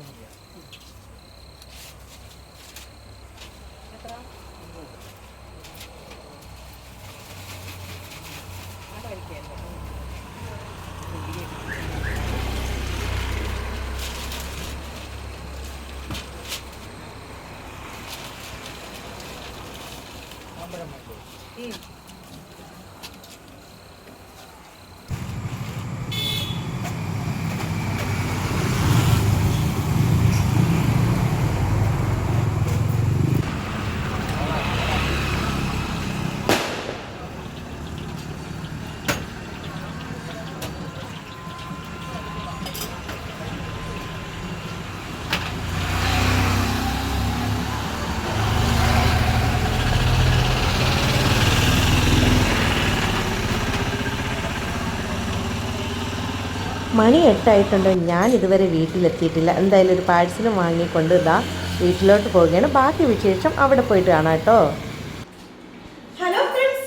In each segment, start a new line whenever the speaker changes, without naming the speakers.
എത്ര
മണി എട്ടായിട്ടുണ്ട്. ഞാൻ ഇതുവരെ വീട്ടിലെത്തിയിട്ടില്ല. എന്തായാലും ഒരു പാഴ്സലും വാങ്ങിക്കൊണ്ട് ഇതാ വീട്ടിലോട്ട് പോവുകയാണ്. ബാക്കി വിശേഷം അവിടെ പോയിട്ട് കാണാം കേട്ടോ.
ഹലോ ഫ്രണ്ട്സ്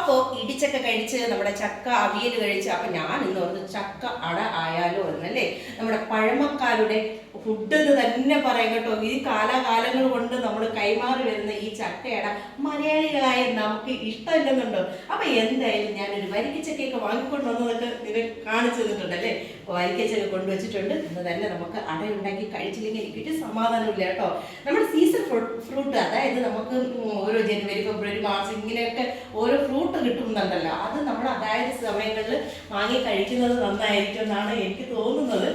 അപ്പോ ഇടിച്ചക്ക കഴിച്ച് നമ്മുടെ ചക്ക അവിയൽ കഴിച്ച് അപ്പൊ ഞാൻ ഇന്ന് ഓർത്ത് ചക്ക അട ആയാലോ എന്നല്ലേ? നമ്മുടെ പഴമക്കാരുടെ ഫുഡ് എന്ന് തന്നെ പറയാം കേട്ടോ. ഈ കാലാകാലങ്ങൾ കൊണ്ട് നമ്മൾ കൈമാറി വരുന്ന ഈ ചട്ടയട മലയാളികളായ നമുക്ക് ഇഷ്ടമില്ലെന്നുണ്ടോ? അപ്പൊ എന്തായാലും ഞാനൊരു വരിക്കച്ചക്കയൊക്കെ വാങ്ങിക്കൊണ്ട് വന്നതൊക്കെ നിങ്ങൾ കാണിച്ചു തന്നിട്ടുണ്ട് അല്ലേ? വരിക്കച്ചക്ക കൊണ്ടുവച്ചിട്ടുണ്ട് ഇന്ന് തന്നെ നമുക്ക് അട ഉണ്ടാക്കി കഴിച്ചില്ലെങ്കിൽ എനിക്കൊരു സമാധാനമില്ല കേട്ടോ. നമ്മുടെ സീസൺ ഫ്രൂട്ട് അതായത് നമുക്ക് ഓരോ ജനുവരി ഫെബ്രുവരി മാർച്ച് ഇങ്ങനെയൊക്കെ ഓരോ ഫ്രൂട്ട് കിട്ടുന്നുണ്ടല്ലോ. അത് നമ്മൾ അതായത് സമയങ്ങളിൽ വാങ്ങി കഴിക്കുന്നത് നന്നായിരിക്കും എന്നാണ് എനിക്ക് തോന്നുന്നത്.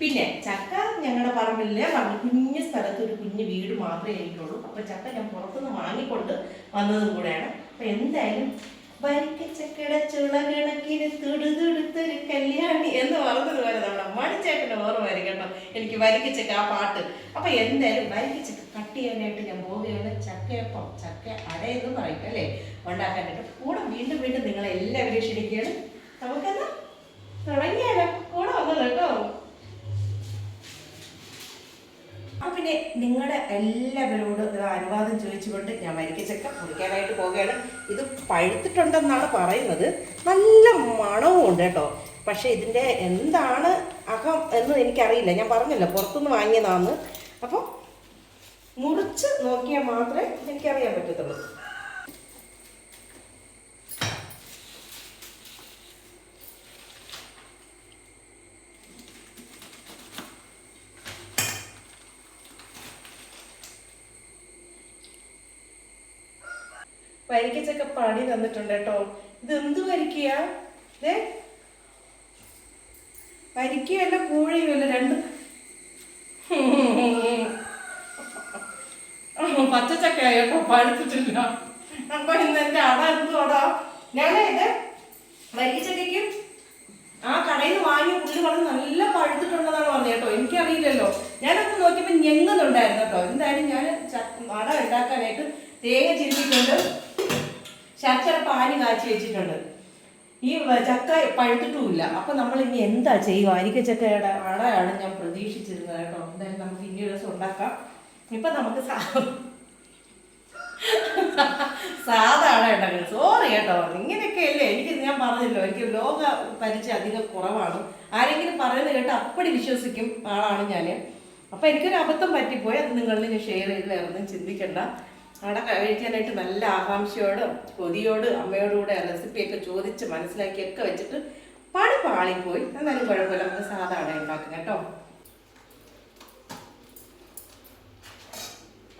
പിന്നെ ചക്ക ഞങ്ങളുടെ പറമ്പിലെ പറഞ്ഞു കുഞ്ഞു സ്ഥലത്ത് ഒരു കുഞ്ഞു വീട് മാത്രമേ എനിക്കുള്ളൂ. അപ്പൊ ചക്ക ഞാൻ പുറത്തുനിന്ന് വാങ്ങിക്കൊണ്ട് വന്നതും കൂടെയാണ്. അപ്പൊ എന്തായാലും വരിക്കച്ചക്കയുടെ ചുളകിണക്കിന് തുടുതുടുത്തൊരു കല്യാണി എന്ന് പറഞ്ഞതുപോലെ നമ്മുടെ മണിച്ചേട്ടന്റെ ഓർമ്മ വരികട്ടോ കേട്ടോ. എനിക്ക് വരിക്കച്ചക്ക ആ പാട്ട്. അപ്പൊ എന്തായാലും വരിക്കച്ചക്ക കട്ട് ചെയ്യാനായിട്ട് ഞാൻ പോവുകയാണ്. ചക്കയപ്പം ചക്ക അടയെന്ന് പറയും അല്ലേ? ഉണ്ടാക്കാനായിട്ട് കൂടെ വീണ്ടും വീണ്ടും നിങ്ങളെ എല്ലാവരെയും ക്ഷണിക്കുകയാണ്. നമുക്കെന്നാ തുടങ്ങിയാലോ? കൂടെ വന്നത് കേട്ടോ. അപ്പൊ പിന്നെ നിങ്ങളുടെ എല്ലാവരോടും അനുവാദം ചോദിച്ചുകൊണ്ട് ഞാൻ വരിക്കച്ചക്ക മുറിക്കാനായിട്ട് പോവുകയാണ്. ഇത് പഴുത്തിട്ടുണ്ടെന്നാണ് പറയുന്നത്. നല്ല മണവും ഉണ്ട് കേട്ടോ. പക്ഷേ ഇതിന്റെ എന്താണ് അഹം എന്ന് എനിക്കറിയില്ല. ഞാൻ പറഞ്ഞല്ലോ പുറത്തുനിന്ന് വാങ്ങിയതാന്ന്. അപ്പോൾ മുറിച്ച് നോക്കിയാൽ മാത്രമേ എനിക്കറിയാൻ പറ്റത്തുള്ളൂ. വരിക്കച്ചക്ക പണി തന്നിട്ടുണ്ട് കേട്ടോ. ഇത് എന്ത് വരിക്കുക ഇതേ വരിക്കുകയല്ല കൂഴയുമല്ല രണ്ട്. പച്ചച്ചക്കയാ കേട്ടോ പഴുത്തിട്ടില്ല. അപ്പൊ ഇന്ന് എന്റെ അട എന്തുവാടാ? ഞാനേ ഇത് വരിക്കച്ചക്കയ്ക്ക് ആ കടയിൽ നിന്ന് വാങ്ങിയ പുള്ളി പറഞ്ഞ് നല്ല പഴുത്തിട്ടുണ്ടെന്നാണ് പറഞ്ഞത് കേട്ടോ. എനിക്കറിയില്ലല്ലോ. ഞാനൊക്കെ നോക്കിയപ്പോൾ ഞെങ്ങുന്നുണ്ടായിരുന്നു കേട്ടോ. എന്തായാലും ഞാൻ അട ഉണ്ടാക്കാനായിട്ട് തേങ്ങ ചിരിച്ചിട്ടുണ്ട് ശർക്കര പാനി കാച്ചി വെച്ചിട്ടുണ്ട്. ഈ ചക്ക പഴുത്തിട്ടുമില്ല. അപ്പൊ നമ്മൾ ഇനി എന്താ ചെയ്യുക? അരിക്ക ചക്കയുടെ അടയാണ് ഞാൻ പ്രതീക്ഷിച്ചിരുന്നത് കേട്ടോ. എന്തായാലും നമുക്ക് ഇനി ഒരു ദിവസം ഉണ്ടാക്കാം. ഇപ്പൊ നമുക്ക് സാധാ ഉണ്ടാക്കുന്നത് സോറി കേട്ടോ. ഇങ്ങനെയൊക്കെ അല്ലേ എനിക്ക് ഞാൻ പറഞ്ഞല്ലോ. എനിക്ക് ലോക പരിചയം അധികം കുറവാണ്. ആരെങ്കിലും പറയുന്നത് കേട്ട് അപ്പടി വിശ്വസിക്കും ആളാണ് ഞാൻ അപ്പൊ എനിക്കൊരു അബദ്ധം പറ്റിപ്പോയി. അത് നിങ്ങളിൽ ഷെയർ ചെയ്ത് വേറെ ചിന്തിക്കണ്ട. അവിടെ കഴിക്കാനായിട്ട് നല്ല ആകാംക്ഷയോടും കൊതിയോട് അമ്മയോടുകൂടെ റെസിപ്പിയൊക്കെ ചോദിച്ച് മനസ്സിലാക്കിയൊക്കെ വെച്ചിട്ട് പാടി പാളിപ്പോയി. എന്നാലും കുഴപ്പമില്ല. നമുക്ക് സാധാ അട കേട്ടോ.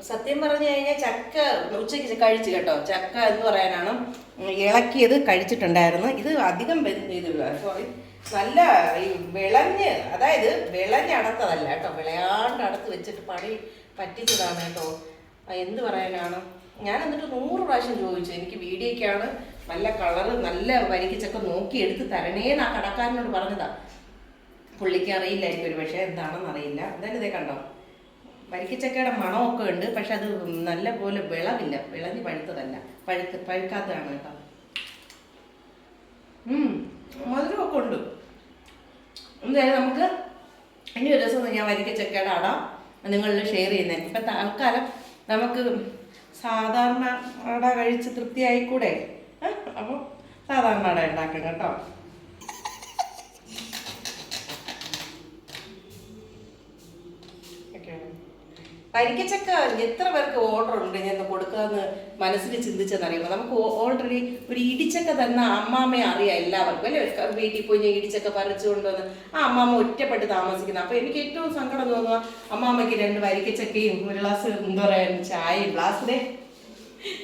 സത്യം പറഞ്ഞു കഴിഞ്ഞാൽ ചക്ക ഉച്ചയ്ക്ക് കഴിച്ചു കേട്ടോ. ചക്ക എന്ന് പറയാനാണ് ഇളക്കിയത് കഴിച്ചിട്ടുണ്ടായിരുന്നു. ഇത് അധികം ചെയ്തില്ല സോറി നല്ല ഈ വിളഞ്ഞ് അതായത് വിളഞ്ഞടത്തതല്ല കേട്ടോ. വിളയാണ്ട് അടത്ത് വെച്ചിട്ട് പണി പറ്റിച്ചതാണ് കേട്ടോ. എന്ത് പറയാനാണ്? ഞാൻ എന്നിട്ട് നൂറ് പ്രാവശ്യം ചോദിച്ചു. എനിക്ക് വീഡിയോയ്ക്കാണ് നല്ല കളറ് നല്ല വരിക്കച്ചക്ക നോക്കി എടുത്ത് തരണേന്ന് ആ കടക്കാരനോട് പറഞ്ഞതാ. പുള്ളിക്ക് അറിയില്ലായിരിക്കും ഒരു പക്ഷേ എന്താണെന്ന് അറിയില്ല. എന്തായാലും ഇതേ കണ്ടോ? വരിക്കച്ചക്കയുടെ മണമൊക്കെ ഉണ്ട് പക്ഷെ അത് നല്ല പോലെ വിളവില്ല. വിളഞ്ഞ് പഴുത്തതല്ല. പഴുത്ത് പഴുക്കാത്തതാണ് കേട്ടോ. മധുരമൊക്കെ ഉണ്ട്. എന്തായാലും നമുക്ക് ഇനി ഒരു ദിവസം ഞാൻ വരിക്കച്ചക്കയുടെ അട നിങ്ങളിൽ ഷെയർ ചെയ്യുന്നതായിരിക്കും. ഇപ്പം തൽക്കാലം നമുക്ക് സാധാരണ അട കഴിച്ച് തൃപ്തിയായിക്കൂടെ? അപ്പോൾ സാധാരണ അട ഉണ്ടാക്കണം കേട്ടോ. വരിക്കച്ചക്ക എത്ര പേർക്ക് ഓർഡർ ഉണ്ട് ഞാൻ കൊടുക്കാന്ന് മനസ്സിൽ ചിന്തിച്ചെന്നറിയുമ്പോൾ നമുക്ക് ഓൾറെഡി ഒരു ഇടിച്ചക്ക തന്ന അമ്മാമ്മയെ അറിയാം എല്ലാവർക്കും അല്ലേ? വീട്ടിൽ പോയി ഞാൻ ഇടിച്ചക്ക പറിച്ചു കൊണ്ടുവന്ന് ആ അമ്മാമ്മ ഒറ്റപ്പെട്ട് താമസിക്കുന്നത് അപ്പൊ എനിക്ക് ഏറ്റവും സങ്കടം തോന്നുക അമ്മാമ്മയ്ക്ക് രണ്ട് വരിക്കച്ചക്കയും ഒരു ഗ്ലാസ് എന്താ പറയാ ചായയും ഗ്ലാസ്സിലെ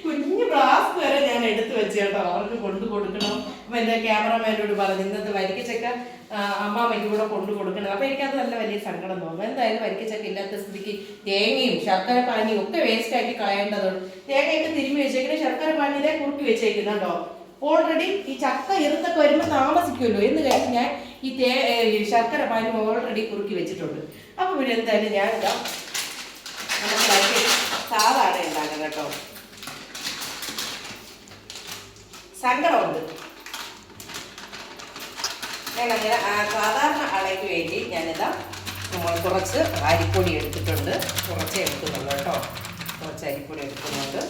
കുഞ്ഞു ഗ്ലാസ് വരെ ഞാൻ എടുത്തു വെച്ചേട്ടോ അവർക്ക് കൊണ്ടു കൊടുക്കണം. അപ്പൊ എന്റെ ക്യാമറമാനോട് പറഞ്ഞു ഇന്നത്തെ വരിക്കച്ചക്ക അമ്മാമ്മയ്ക്ക് കൂടെ കൊണ്ടു കൊടുക്കണം അപ്പൊ എനിക്കത് നല്ല വലിയ സങ്കടം തോന്നും. എന്തായാലും വരിക്കച്ചക്ക ഇല്ലാത്ത സ്ഥിതിക്ക് തേങ്ങയും ശർക്കര പാനിയും ഒക്കെ വേസ്റ്റ് ആയിട്ട് കളയേണ്ടതുണ്ട്. തേങ്ങയൊക്കെ തിരുമ്മി വെച്ചേക്കണേ ശർക്കര പാനി കുറുക്കി വെച്ചേക്കുന്നുണ്ടോ? ഓൾറെഡി ഈ ചക്ക ഇറുത്തൊക്കെ വരുമ്പോൾ താമസിക്കുമല്ലോ എന്ന് കഴിഞ്ഞ് ഞാൻ ഈ തേ ശർക്കര പാനി ഓൾറെഡി കുറുക്കി വെച്ചിട്ടുണ്ട്. അപ്പൊ പിന്നെ എന്തായാലും ഞാൻ ഇതാ സാധാരണ ഉണ്ടാക്കാം കേട്ടോ. സങ്കടമുണ്ട്. ഞാനങ്ങനെ ആ സാധാരണ അളയ്ക്ക് വേണ്ടി ഞാനിതാ നമ്മൾ കുറച്ച് അരിപ്പൊടി എടുത്തിട്ടുണ്ട്. കുറച്ച് എടുക്കുന്നുണ്ട് കേട്ടോ. കുറച്ച് അരിപ്പൊടി എടുക്കുന്നുണ്ട്.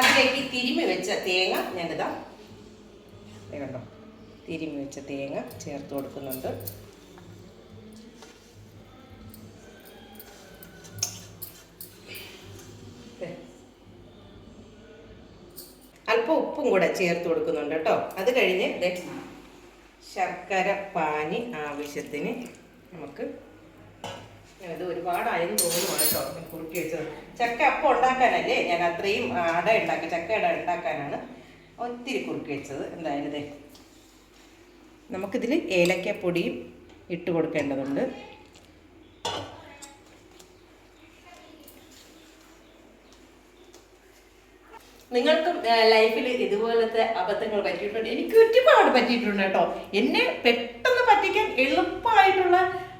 അതിലേക്ക് തിരുമി വെച്ച തേങ്ങ ഞാനിതാ കേട്ടോ തിരുമ്മി വെച്ച തേങ്ങ ചേർത്ത് കൊടുക്കുന്നുണ്ട് ദേ. അല്പം ഉപ്പും കൂടെ ചേർത്ത് കൊടുക്കുന്നുണ്ട് കേട്ടോ. അത് കഴിഞ്ഞ് ശർക്കര പാനി ആവശ്യത്തിന് നമുക്ക് ഇത് ഒരുപാടായെന്ന് തോന്നുന്നു കേട്ടോ. കുറുക്കി വെച്ചത്. ചക്ക അപ്പം ഉണ്ടാക്കാനല്ലേ? ഞാൻ അത്രയും അട ഉണ്ടാക്കി ചക്ക അട ഉണ്ടാക്കാനാണ് ഒത്തിരി കുറുക്കി വെച്ചത്. എന്തായാലും നമുക്കിതിൽ ഏലക്കപ്പൊടിയും ഇട്ട് കൊടുക്കേണ്ടതുണ്ട്. നിങ്ങൾക്കും ലൈഫിൽ ഇതുപോലത്തെ അബദ്ധങ്ങൾ പറ്റിയിട്ടുണ്ട്. എനിക്ക് ഒരുപാട് പറ്റിയിട്ടുണ്ട് കേട്ടോ. എന്നെ പെട്ടെന്ന് പറ്റിക്കാൻ എളുപ്പമായിട്ടുള്ള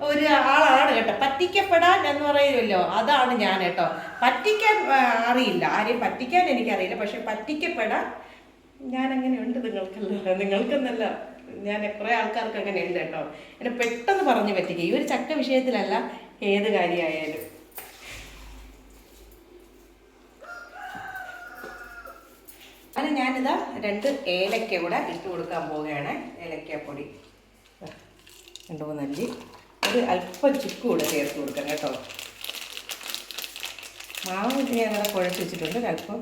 ഒരു ആളാണ് കേട്ടോ. പറ്റിക്കപ്പെടാൻ എന്ന് പറയുമല്ലോ അതാണ് ഞാൻ കേട്ടോ. പറ്റിക്കാൻ അറിയില്ല. ആരെയും പറ്റിക്കാൻ എനിക്കറിയില്ല. പക്ഷെ പറ്റിക്കപ്പെടാൻ ഞാൻ അങ്ങനെ ഉണ്ട് നിങ്ങൾക്കല്ല നിങ്ങൾക്കെന്നല്ല ഞാൻ കുറേ ആൾക്കാർക്ക് അങ്ങനെ ഉണ്ട് കേട്ടോ. എന്നെ പെട്ടെന്ന് പറഞ്ഞു പറ്റിക്കുക. ഈ ഒരു ചക്ക വിഷയത്തിലല്ല ഏത് കാര്യമായാലും അങ്ങനെ ഞാനിതാ രണ്ട് ഏലക്ക കൂടെ ഇട്ട് കൊടുക്കാൻ പോവുകയാണ്. ഏലക്കപ്പൊടി. രണ്ട് മൂന്നല്ലി ഒരു അല്പം ചുക്ക് കൂടെ ചേർത്ത് കൊടുക്കാം കേട്ടോ. മാവ് ഇതിനെ ഞങ്ങളെ കുഴച്ച് വെച്ചിട്ടുണ്ട്. അല്പം.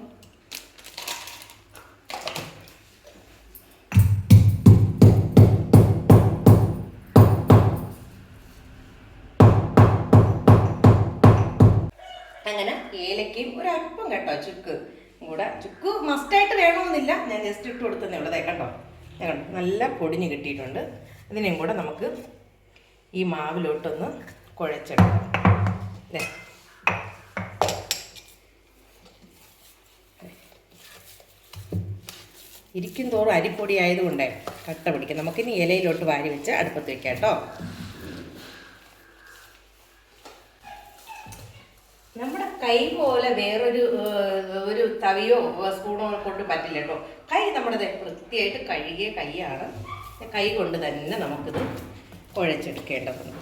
അങ്ങനെ ഏലക്കയും ഒരു അല്പം കേട്ടോ ചുക്ക്. കൂടെ. ചുക്ക് മസ്റ്റായിട്ട് വേണമെന്നില്ല. ഞാൻ ജസ്റ്റ് ഇട്ട് കൊടുത്തതേ ഉള്ളതേ കണ്ടോ? ദേ കണ്ടോ? നല്ല പൊടിഞ്ഞ് കിട്ടിയിട്ടുണ്ട്. ഇതിനെയും കൂടെ നമുക്ക് ഈ മാവിലോട്ടൊന്ന് കുഴച്ചെടുക്കാം. അല്ലേ ഇരിക്കും തോറും അരിപ്പൊടി ആയതുകൊണ്ടേ കട്ട പിടിക്കും. നമുക്കിനി ഇലയിലോട്ട് വാരി വെച്ച് അടുപ്പത്ത് വെക്കാം കേട്ടോ നമ്മുടെ കൈ പോലെ വേറൊരു ഒരു തവിയോ സ്പൂണോ കൊണ്ട് പറ്റില്ല കേട്ടോ. കൈ നമ്മുടെ വൃത്തിയായിട്ട് കഴുകിയ കൈയാണ്. കൈ കൊണ്ട് തന്നെ നമുക്കിത് കുഴച്ചെടുക്കേണ്ടതുണ്ട്.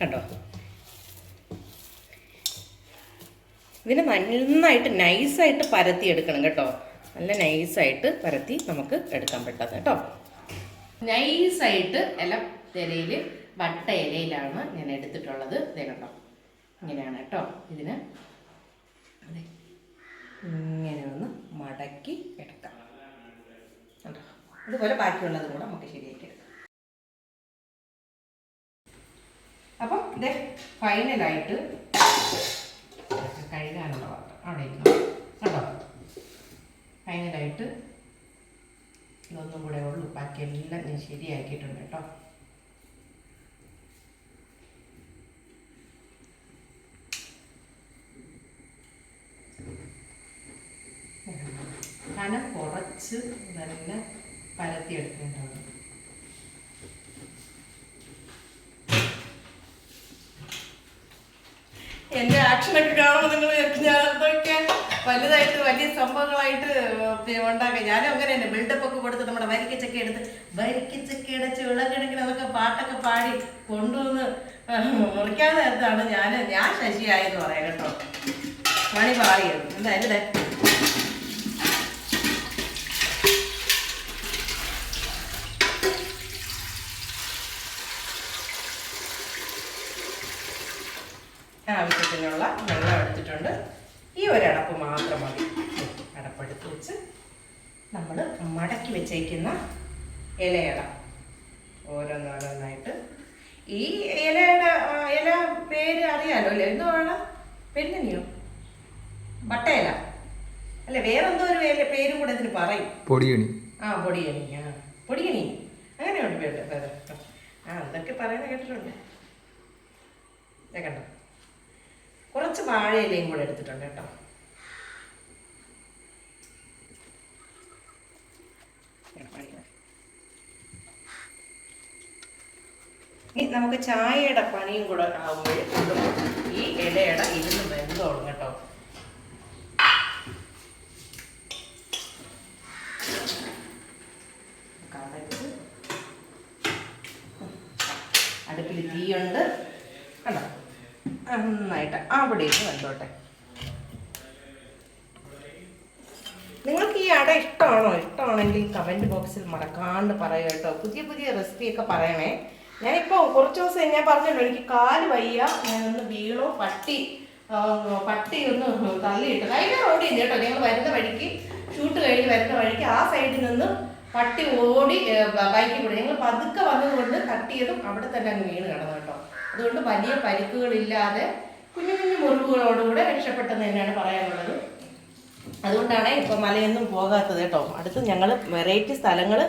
കണ്ടോ? ഇതിനെ നന്നായിട്ട് നൈസായിട്ട് പരത്തി എടുക്കണം കേട്ടോ. നല്ല നൈസായിട്ട് പരത്തി നമുക്ക് എടുക്കാൻ പറ്റാത്ത കേട്ടോ. നൈസായിട്ട് ഇല തിരയിൽ വട്ട ഇലയിലാണ് ഞാൻ എടുത്തിട്ടുള്ളത്. ഇതേ കണ്ടോ ഇങ്ങനെയാണ് കേട്ടോ. ഇതിന് ഇങ്ങനെ ഒന്ന് മടക്കി എടുക്കാം. കണ്ടോ? അതുപോലെ ബാക്കിയുള്ളത് കൂടെ നമുക്ക് ശരിയാക്കി എടുക്കാം. അപ്പം ഇത് ഫൈനലായിട്ട് കഴുകാനുള്ള പാത്രം അവിടെ ഇരിക്കണം കണ്ടോ? ഫൈനലായിട്ട് ഇതൊന്നും കൂടെ ഉള്ളൂ. ബാക്കിയെല്ലാം ഞാൻ ശരിയാക്കിയിട്ടുണ്ട് കേട്ടോ. കനം കുറച്ച് നല്ല പരത്തിയെടുക്കേണ്ടത് എന്റെ ആക്ഷനൊക്കെ കാണുമ്പോൾ നിങ്ങൾ ഞാൻ അതൊക്കെ വലുതായിട്ട് വലിയ സംഭവങ്ങളായിട്ട് പിന്നെ ഉണ്ടാക്കാം ഞാനും അങ്ങനെ തന്നെ ബിൽഡപ്പ് ഒക്കെ കൊടുത്ത് നമ്മുടെ വരിക്കച്ചക്ക എടുത്ത് വരിക്കച്ചക്കയുടെ ചുളകിടങ്ങനെ അതൊക്കെ പാട്ടൊക്കെ പാടി കൊണ്ടുവന്ന് മുറിക്കാതെ നേരത്താണ് ഞാൻ ഞാൻ ശശിയായെന്ന് പറയാം കേട്ടോ. പണി പാറിയത് എന്തായാലും ആവശ്യത്തിനുള്ള വെള്ളം എടുത്തിട്ടുണ്ട്. ഈ ഒരടപ്പ് മാത്രം മതി. അടപ്പെടുത്ത് വെച്ച് നമ്മൾ മടക്കി വെച്ചേക്കുന്ന ഇലയട. ഓരോന്നോരോന്നായിട്ട്. ഈ ഇലയുടെ ഇല പേര് അറിയാലോ അല്ലേ? എന്തുവാണ് പെണ്ണിനിയോ? ബട്ടയില അല്ല വേറെന്തോ ഒരു ഇല പേരും കൂടെ ഇതിന് പറയും.
പൊടിയണി.
ആ പൊടിയണി ആ. പൊടിയണി. അങ്ങനെയുണ്ട് പേര്. ആ അതൊക്കെ പറയുന്ന കേട്ടിട്ടുണ്ട്. ദേ കണ്ടോ? കുറച്ച് വാഴയിലയും കൂടെ എടുത്തിട്ടുണ്ട് കേട്ടോ. നമുക്ക് ചായയുടെ പണിയും കൂടെ ആകുമ്പോൾ ഈ ഇലയുടെ ഇരുന്ന് വെന്തോളും കേട്ടോ കടച്ച് അടുപ്പിൽ തീയുണ്ട് കണ്ടോ അവിടെ വെന്തോട്ടെ. നിങ്ങൾക്ക് ഈ അട ഇഷ്ടമാണോ? ഇഷ്ടമാണെങ്കിൽ കമന്റ് ബോക്സിൽ മറക്കാണ്ട് പറയുക കേട്ടോ. പുതിയ പുതിയ റെസിപ്പിയൊക്കെ പറയണേ. ഞാനിപ്പോൾ കുറച്ച് ദിവസം ഞാൻ പറഞ്ഞല്ലോ എനിക്ക് കാൽ വയ്യ ഞാനൊന്ന് വീണോ പട്ടി പട്ടി ഒന്ന് തള്ളിയിട്ട്. റോഡിൽ നിന്ന് കേട്ടോ ഞങ്ങൾ വരുന്ന വഴിക്ക് ഷൂട്ട് കഴിഞ്ഞ് വരുന്ന വഴിക്ക് ആ സൈഡിൽ നിന്ന് പട്ടി ഓടി ബൈക്കിൽ കൂടെ ഞങ്ങൾ പതുക്കെ വന്നതുകൊണ്ട് തട്ടിയതും അവിടെ തന്നെ അങ്ങ് വീണ് കിടന്നു കേട്ടോ. അതുകൊണ്ട് വലിയ പരിക്കുകളില്ലാതെ കുഞ്ഞു കുഞ്ഞു മുറിവുകളോടുകൂടെ രക്ഷപ്പെട്ടെന്ന് തന്നെയാണ് പറയാനുള്ളത്. അതുകൊണ്ടാണ് ഇപ്പൊ മലയൊന്നും പോകാത്തത് കേട്ടോ. അടുത്ത് ഞങ്ങൾ വെറൈറ്റി സ്ഥലങ്ങൾ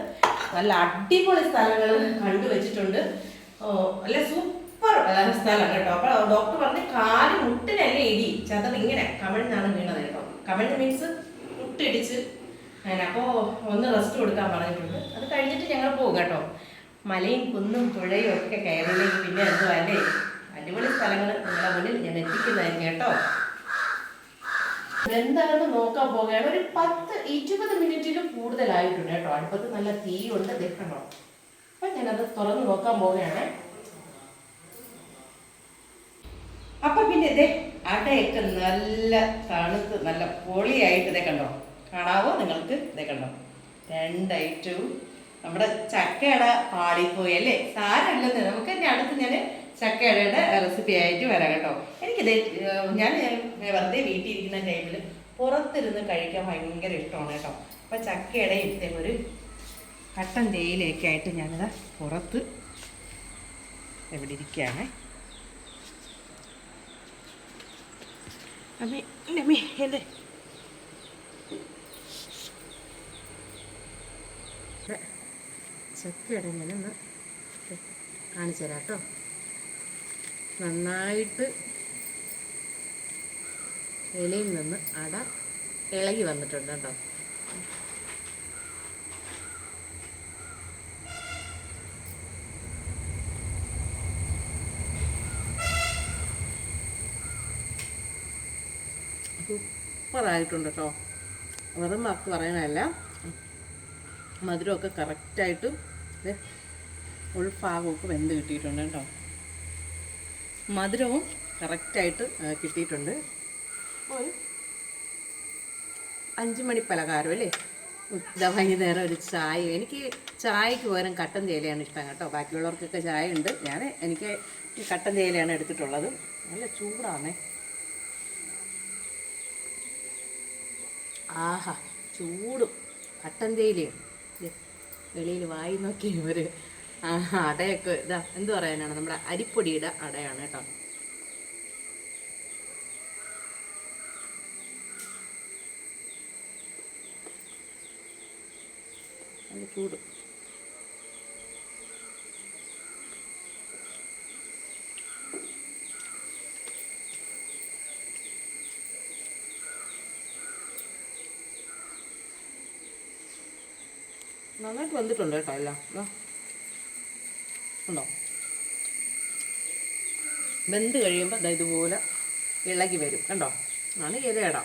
നല്ല അടിപൊളി സ്ഥലങ്ങൾ കണ്ടുവച്ചിട്ടുണ്ട് ഓ, അല്ലെ സൂപ്പർ സ്ഥലം കേട്ടോ. അപ്പൊ ഡോക്ടർ പറഞ്ഞ് കാൽ മുട്ടിനല്ലേ ഇടി. ചതവ് ഇങ്ങനെ കമിഴ്ന്നാണ് വീണത് കേട്ടോ. കമിഴ്ന്ന് മീൻസ് മുട്ടിടിച്ച് അങ്ങനെ. അപ്പോൾ ഒന്ന് റെസ്റ്റ് കൊടുക്കാൻ പറഞ്ഞിട്ടുണ്ട്. അത് കഴിഞ്ഞിട്ട് ഞങ്ങൾ പോകും കേട്ടോ. മലയും കുന്നും പുഴയും ഒക്കെ കയറിലേക്ക് പിന്നെ എന്തുവാ അല്ലേ? അടിപൊളി സ്ഥലങ്ങൾ നിങ്ങളുടെ മുന്നിൽ ഞാൻ എത്തിക്കുന്നതായിരിക്കും കേട്ടോ. എന്താണെന്ന് നോക്കാൻ പോകുകയാണ് ഒരു പത്ത് ഇരുപത് മിനിറ്റിലും കൂടുതലായിട്ടുണ്ട് കേട്ടോ. അടുപ്പത്ത് നല്ല തീയുണ്ട് ദിക്കണോ അപ്പൊ ഞാനത് തുറന്ന് നോക്കാൻ പോവുകയാണ്. അപ്പൊ പിന്നെ ഇതേ അടയൊക്കെ നല്ല തണുത്ത് നല്ല പൊളിയായിട്ട് ഇതേ കണ്ടോ? കാണാവോ നിങ്ങൾക്ക്? ഇതേ കണ്ടോ? രണ്ടായിട്ടും നമ്മുടെ ചക്കയുടെ പാളിപ്പോയി അല്ലേ? സാരമില്ലെന്ന്. നമുക്ക് ഇനി അടുത്ത് ഞാൻ ചക്കയുടെ റെസിപ്പി ആയിട്ട് വരാം കേട്ടോ. എനിക്കിത് ഞാൻ വെറുതെ വീട്ടിൽ ഇരിക്കുന്ന ടൈമിൽ പുറത്തിരുന്ന് കഴിക്കാൻ ഭയങ്കര ഇഷ്ടമാണ് കേട്ടോ. അപ്പോൾ ചക്കയുടെ ഇത്തരം ഒരു കട്ടൻ തേയിലയൊക്കെ ആയിട്ട് ഞാനിത് പുറത്ത് എവിടെ ഇരിക്കുകയാണ് അമ്മേ എന്റെ അമ്മേ ചക്കയുടെ ഞാനൊന്ന് കാണിച്ചു തരാം കേട്ടോ. നന്നായിട്ട് ഇലയിൽ നിന്ന് അട ഇളകി വന്നിട്ടുണ്ട് കേട്ടോ. സൂപ്പറായിട്ടുണ്ട് കേട്ടോ. വെറും വാക്ക് പറയാനല്ല മധുരമൊക്കെ കറക്റ്റായിട്ട് ഉൾഭാഗമൊക്കെ വെന്ത് കിട്ടിയിട്ടുണ്ട് കേട്ടോ. മധുരവും കറക്റ്റായിട്ട് കിട്ടിയിട്ടുണ്ട്. ഒരു അഞ്ച് മണി പലഹാരം അല്ലേ? ഇതാ വൈകുന്നേരം ഒരു ചായ. എനിക്ക് ചായക്ക് പകരം കട്ടൻ തേയിലയാണ് ഇഷ്ടം കേട്ടോ. ബാക്കിയുള്ളവർക്കൊക്കെ ചായ ഉണ്ട് ഞാൻ എനിക്ക് കട്ടൻ തേയിലയാണ് എടുത്തിട്ടുള്ളത്. നല്ല ചൂടാണേ ആഹാ ചൂടും. കട്ടൻ തേയിലയും. ദേ, വെളിയിൽ വായി നോക്കി ഒരു അടയൊക്കെ ഇതാ എന്ത് പറയാനാണ്? നമ്മുടെ അരിപ്പൊടിയുടെ അടയാണ് കേട്ടോ. ചൂട്. നന്നായിട്ട് വന്നിട്ടുണ്ട് കേട്ടോ എല്ലാം. ഉണ്ടോ? വെന്ത് കഴിയുമ്പോൾ ദാ ഇതുപോലെ ഇളകി വരും. കണ്ടോ? ആണ് ഇലയിട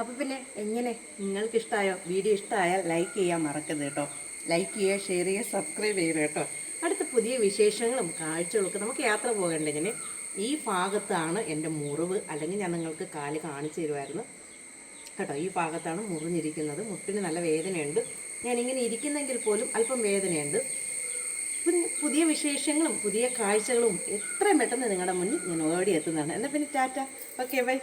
അപ്പോൾ പിന്നെ എങ്ങനെ നിങ്ങൾക്ക് ഇഷ്ടമായോ വീഡിയോ ഇഷ്ടമായാൽ ലൈക്ക് ചെയ്യാൻ മറക്കരുത് കേട്ടോ. ലൈക്ക് ചെയ്യുക ഷെയർ ചെയ്യുക സബ്സ്ക്രൈബ് ചെയ്യുക കേട്ടോ. അടുത്ത പുതിയ വിശേഷങ്ങളും കാഴ്ചകളൊക്കെ നമുക്ക് യാത്ര പോകേണ്ടെങ്കിൽ ഈ ഭാഗത്താണ് എന്റെ മുറിവ്. അല്ലെങ്കിൽ ഞാൻ നിങ്ങൾക്ക് കാൽ കാണിച്ചു തരുമായിരുന്നു കേട്ടോ ഈ ഭാഗത്താണ് മുറിഞ്ഞിരിക്കുന്നത്. മുട്ടിന് നല്ല വേദനയുണ്ട്. ഞാനിങ്ങനെ ഇരിക്കുന്നെങ്കിൽ പോലും അല്പം വേദനയുണ്ട്. പുതിയ- വിശേഷങ്ങളും പുതിയ കാഴ്ചകളും എത്രയും പെട്ടെന്ന് നിങ്ങളുടെ മുന്നിൽ ഞാൻ ഓടി എത്തുന്നതാണ് എന്നാൽ പിന്നെ ടാറ്റ. Okay bye.